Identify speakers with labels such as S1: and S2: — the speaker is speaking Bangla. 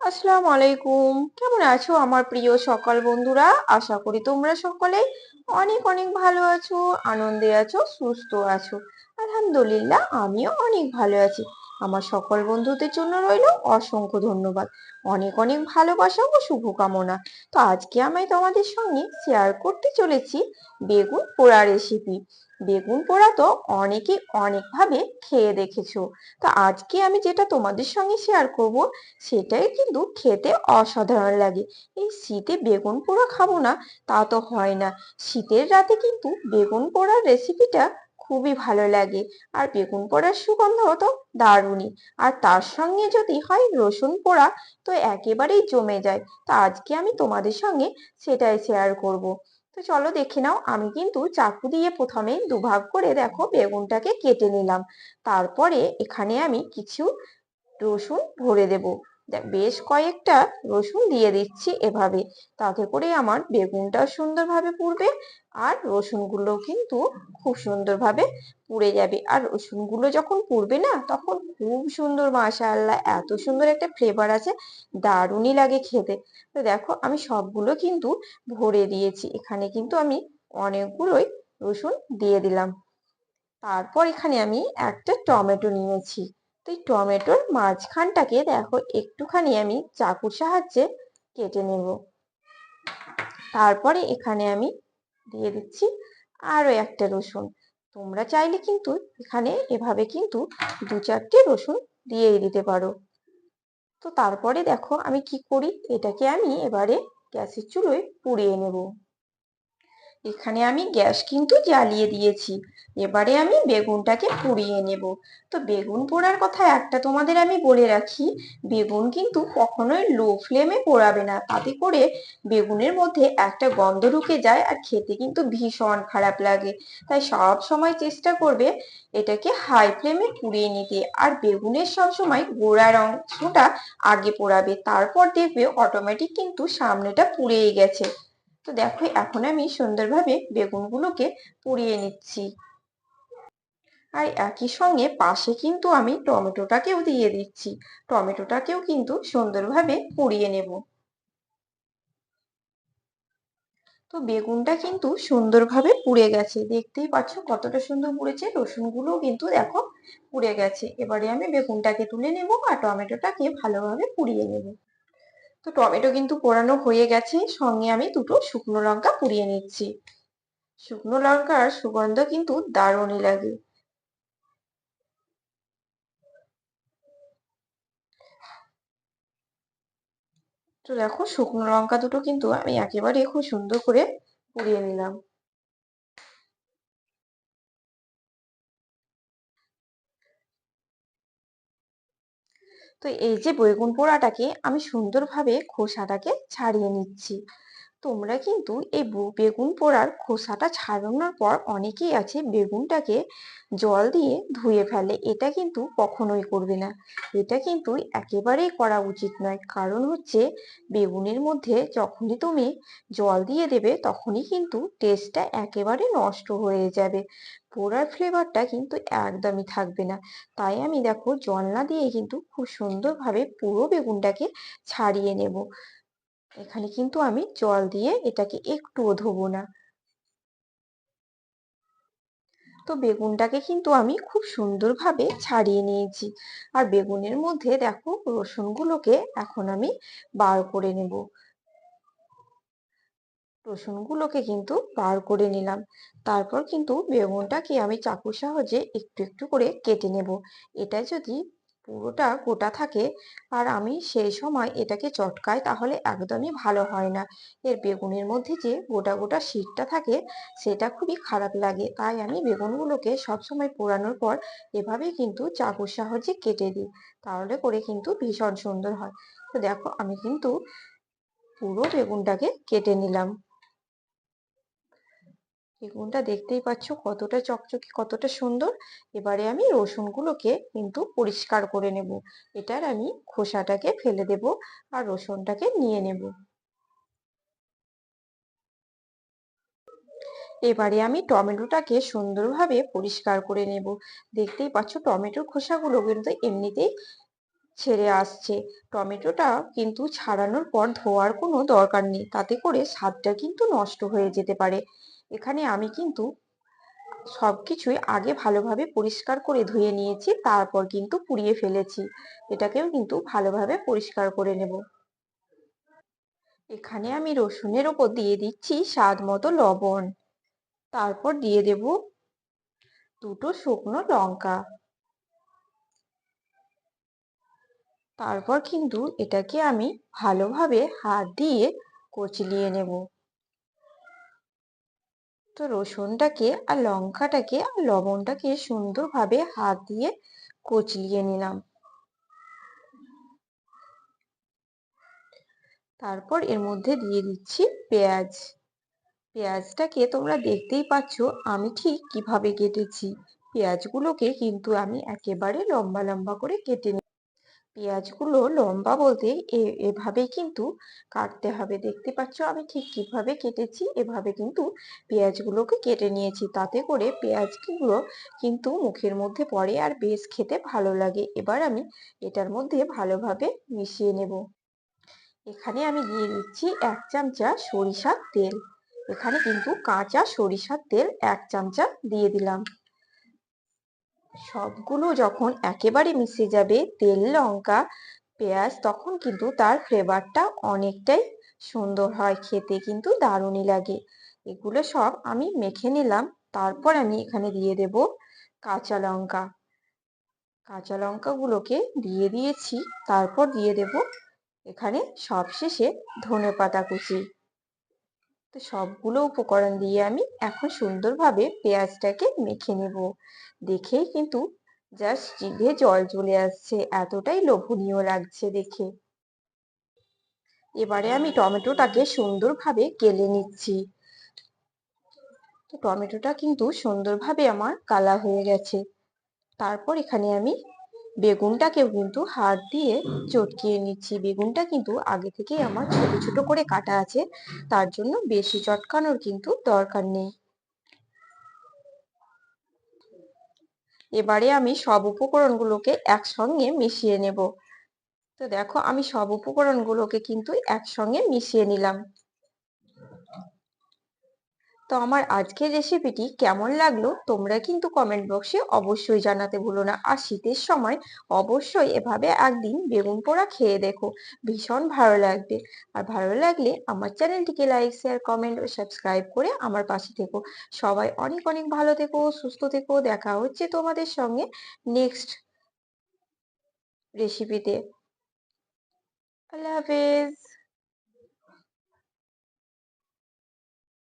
S1: আসসালামু আলাইকুম। কেমন আছো আমার প্রিয় সকাল বন্ধুরা? আশা করি তোমরা সকলে অনেক অনেক ভালো আছো, আনন্দে আছো, সুস্থ আছো। আলহামদুলিল্লাহ, আমিও অনেক ভালো আছি। আমার সকল বন্ধুদের জন্য রইল অসংখ্য ধন্যবাদ। অনেক অনেক ভালোবাসা ও শুভকামনা। তো আজকে আমি তোমাদের সঙ্গে শেয়ার করতে চলেছি বেগুন পোড়া রেসিপি বেগুন পোড়া তো অনেকে অনেকভাবে খেয়ে দেখেছ। তো আজকে আমি যেটা তোমাদের সঙ্গে শেয়ার করব, সেটাই কিন্তু খেতে অসাধারণ লাগে। এই শীতে বেগুন পোড়া খাব না, তা তো হয় না। শীতের রাতে কিন্তু বেগুন পোড়ার রেসিপিটা খুবই ভালো লাগে। আর বেগুন পোড়ার সুগন্ধ তো দারুণই। আর তার সঙ্গে যদি হয় রসুন পোড়া, তো একেবারেই জমে যায়। তা আজকে আমি তোমাদের সঙ্গে সেটাই শেয়ার করব। তো চলো দেখে নাও, আমি কিন্তু চাকু দিয়ে প্রথমে দুভাগ করে দেখো বেগুনটাকে কেটে নিলাম। তারপরে এখানে আমি কিছু রসুন ভরে দেব। বেশ কয়েকটা রসুন দিয়ে দিচ্ছি এভাবে। তাতে করে আমার বেগুনটাও সুন্দরভাবে পুড়বে আর রসুনগুলো কিন্তু খুব সুন্দরভাবে পুড়ে যাবে। আর রসুনগুলো যখন পুড়বে না, তখন খুব সুন্দর, মাশাআল্লাহ, এত সুন্দর একটা ফ্লেভার আছে, দারুণই লাগে খেতে। তো দেখো, আমি সবগুলো কিন্তু ভরে দিয়েছি। এখানে কিন্তু আমি অনেকগুলোই রসুন দিয়ে দিলাম। তারপর এখানে আমি একটা টমেটো নিয়েছি। তো এই টমেটোর মাঝখানটাকে দেখো, একটুখানি আমি চাকুর সাহায্যে কেটে নেব। তারপরে এখানে আমি দিয়ে দিচ্ছি আরও একটা রসুন। তোমরা চাইলে কিন্তু এখানে এভাবে কিন্তু দু চারটে রসুন দিয়েই দিতে পারো। তো তারপরে দেখো আমি কি করি, এটাকে আমি এবারে গ্যাসের চুলোয় পুড়িয়ে নেব। এখানে আমি গ্যাস কিন্তু জ্বালিয়ে দিয়েছি। এবারে আমি বেগুনটাকে পুড়িয়ে নেব। তো বেগুন পোড়ার কথা একটা তোমাদের আমি বলে রাখি, বেগুন কিন্তু কখনোই লো ফ্লেমে পোড়াবে না। তাতে করে বেগুনের মধ্যে একটা গন্ধ ঢুকে যায় আর খেতে কিন্তু ভীষণ খারাপ লাগে। তাই সব সময় চেষ্টা করবে এটাকে হাই ফ্লেমে পুড়িয়ে নিতে। আর বেগুনের সব সময় গোড়ার অংশটা আগে পোড়াবে। তারপর দেখবে অটোমেটিক কিন্তু সামনেটা পুড়েই গেছে। তো দেখো, এখন আমি সুন্দরভাবে বেগুনগুলোকে পুড়িয়ে নিচ্ছি। আর একই সঙ্গে পাশে কিন্তু আমি টমেটোটাকেও দিয়ে দিচ্ছি। টমেটোটাকেও কিন্তু সুন্দরভাবে পুড়িয়ে নেব। তো বেগুনটা কিন্তু সুন্দরভাবে পুড়ে গেছে। দেখতেই পাচ্ছ কতটা সুন্দর পুড়েছে। রসুনগুলোও কিন্তু দেখো পুড়ে গেছে। এবারে আমি বেগুনটাকে তুলে নেব আর টমেটোটাকে ভালোভাবে পুড়িয়ে নেব। তো টমেটো কিন্তু পোড়ানো হয়ে গেছে। সঙ্গে আমি দুটো শুকনো লঙ্কা পুড়িয়ে নিচ্ছি। শুকনো লঙ্কার সুগন্ধ কিন্তু দারুণই লাগে। তো দেখো, শুকনো লঙ্কা দুটো কিন্তু আমি একেবারে খুব সুন্দর করে পুড়িয়ে নিলাম। তো এই যে বেগুন পোড়াটাকে আমি সুন্দরভাবে খোসাটাকে ছাড়িয়ে নিচ্ছি। তোমরা কিন্তু এই বেগুন পোড়ার খোসাটা ছাড়ানোর পর অনেকেই আছে বেগুনটাকে জল দিয়ে ধুয়ে ফেলে। এটা কিন্তু কখনোই করবে না। এটা কিন্তু একেবারেই করা উচিত নয়। কারণ হচ্ছে বেগুনের মধ্যে যখনই তুমি জল দিয়ে দেবে তখনই কিন্তু টেস্টটা একেবারে নষ্ট হয়ে যাবে। পোড়ার ফ্লেভারটা কিন্তু একদমই থাকবে না। তাই আমি দেখো জল না দিয়ে কিন্তু খুব সুন্দরভাবে পুরো বেগুনটাকে ছাড়িয়ে নেব। এখানে কিন্তু আমি জল দিয়ে এটাকে একটুও ধোবো না। তো বেগুনটাকে কিন্তু আমি খুব সুন্দরভাবে ছাড়িয়ে নিয়েছি। আর বেগুনের মধ্যে দেখো রসুনগুলোকে এখন আমি বার করে নেব। রসুনগুলোকে কিন্তু বার করে নিলাম। তারপর কিন্তু বেগুনটাকে আমি চাকুর সাহায্যে একটু একটু করে কেটে নেব। এটা যদি পুরোটা গোটা থাকে আর আমি সেই সময় এটাকে চটকাই তাহলে একদমই ভালো হয় না। এর বেগুনের মধ্যে যে গোটা গোটা শীতটা থাকে সেটা খুবই খারাপ লাগে। তাই আমি বেগুনগুলোকে সবসময় পোড়ানোর পর এভাবেই কিন্তু চাকুর সাহায্যে কেটে দিই। তাহলে করে কিন্তু ভীষণ সুন্দর হয়। তো দেখো আমি কিন্তু পুরো বেগুনটাকে কেটে নিলাম। বেগুনটা দেখতেই পাচ্ছ কতটা চকচকে, কতটা সুন্দর। এবারে আমি রসুনগুলোকে কিন্তু পরিষ্কার করে নেব। এটার আমি খোসাটাকে ফেলে দেব আর রসুনটাকে নিয়ে নেব। এবারে আমি টমেটোটাকে সুন্দরভাবে পরিষ্কার করে নেব। দেখতেই পাচ্ছ টমেটোর খোসাগুলো কিন্তু এমনিতেই ছেড়ে আসছে। টমেটোটা কিন্তু ছাড়ানোর পর ধোয়ার কোনো দরকার নেই। তাতে করে স্বাদটা কিন্তু নষ্ট হয়ে যেতে পারে। এখানে আমি কিন্তু সবকিছুই আগে ভালোভাবে পরিষ্কার করে ধুয়ে নিয়েছি, তারপর কিন্তু পুড়িয়ে ফেলেছি। এটাকেও কিন্তু ভালোভাবে পরিষ্কার করে নেব। এখানে আমি রসুনের ওপর দিয়ে দিচ্ছি স্বাদ মতো লবণ। তারপর দিয়ে দেব দুটো শুকনো লঙ্কা। তারপর কিন্তু এটাকে আমি ভালোভাবে হাত দিয়ে কচলিয়ে নেব। তো রসুনটাকে আর লঙ্কাটাকে আর লবণটাকে সুন্দরভাবে হাত দিয়ে কচলিয়ে নিলাম। তারপর এর মধ্যে দিয়ে দিচ্ছি পেঁয়াজ। পেঁয়াজটাকে তোমরা দেখতেই পাচ্ছ আমি ঠিক কীভাবে কেটেছি। পেঁয়াজগুলোকে কিন্তু আমি একেবারে লম্বা লম্বা করে কেটে পেঁয়াজগুলো লম্বা বলতে এভাবেই কিন্তু কাটতে হবে। দেখতে পাচ্ছ আমি ঠিক কীভাবে কেটেছি? এভাবে কিন্তু পেঁয়াজগুলোকে কেটে নিয়েছি। তাতে করে পেঁয়াজগুলো কিন্তু মুখের মধ্যে পড়ে আর বেশ খেতে ভালো লাগে। এবার আমি এটার মধ্যে ভালোভাবে মিশিয়ে নেব। এখানে আমি দিয়ে দিচ্ছি এক চামচা সরিষার তেল। এখানে কিন্তু কাঁচা সরিষার তেল এক চামচা দিয়ে দিলাম। সবগুলো যখন একেবারে মিশে যাবে, তেল, লঙ্কা, পেঁয়াজ, তখন কিন্তু তার ফ্লেভারটা অনেকটাই সুন্দর হয়। খেতে কিন্তু দারুণই লাগে। এগুলো সব আমি মেখে নিলাম। তারপর আমি এখানে দিয়ে দেব কাঁচা লঙ্কা। কাঁচা লঙ্কাগুলোকে দিয়ে দিয়েছি। তারপর দিয়ে দেব এখানে সবশেষে ধনে পাতা কুচি। তো সবগুলো উপকরণ দিয়ে আমি এখন সুন্দরভাবে পেঁয়াজটাকে মেখে নেব। দেখেই কিন্তু জাস্ট জিভে জল চলে আসছে, এতটাই লোভনীয় লাগছে দেখে। এবারে আমি টমেটোটাকে সুন্দরভাবে কেলে নিচ্ছি। টমেটোটা কিন্তু সুন্দরভাবে আমার কালা হয়ে গেছে। তারপর এখানে আমি বেগুনটাকেও কিন্তু হাত দিয়ে চটকিয়ে নিচ্ছি। বেগুনটা কিন্তু আগে থেকেই আমার ছোট ছোট করে কাটা আছে। তার জন্য বেশি চটকানোর কিন্তু দরকার নেই। এবারে আমি সব উপকরণগুলোকে একসঙ্গে মিশিয়ে নেব। তো দেখো, আমি সব উপকরণগুলোকে কিন্তু একসঙ্গে মিশিয়ে নিলাম। তো আমার আজকের রেসিপিটি কেমন লাগল তোমরা কিন্তু কমেন্ট বক্সে অবশ্যই জানাতে ভুলো না। আর শীতের সময় অবশ্যই এভাবে একদিন বেগুন পোড়া খেয়ে দেখো, ভীষণ ভালো লাগবে। আর ভালো লাগলে আমার চ্যানেলটিকে লাইক শেয়ার কমেন্ট ও সাবস্ক্রাইব করে আমার পাশে থেকো। সবাই অনেক অনেক ভালো থেকো, সুস্থ থেকো। দেখা হচ্ছে তোমাদের সঙ্গে নেক্সট রেসিপিতে আল্লাহ হাফেজ।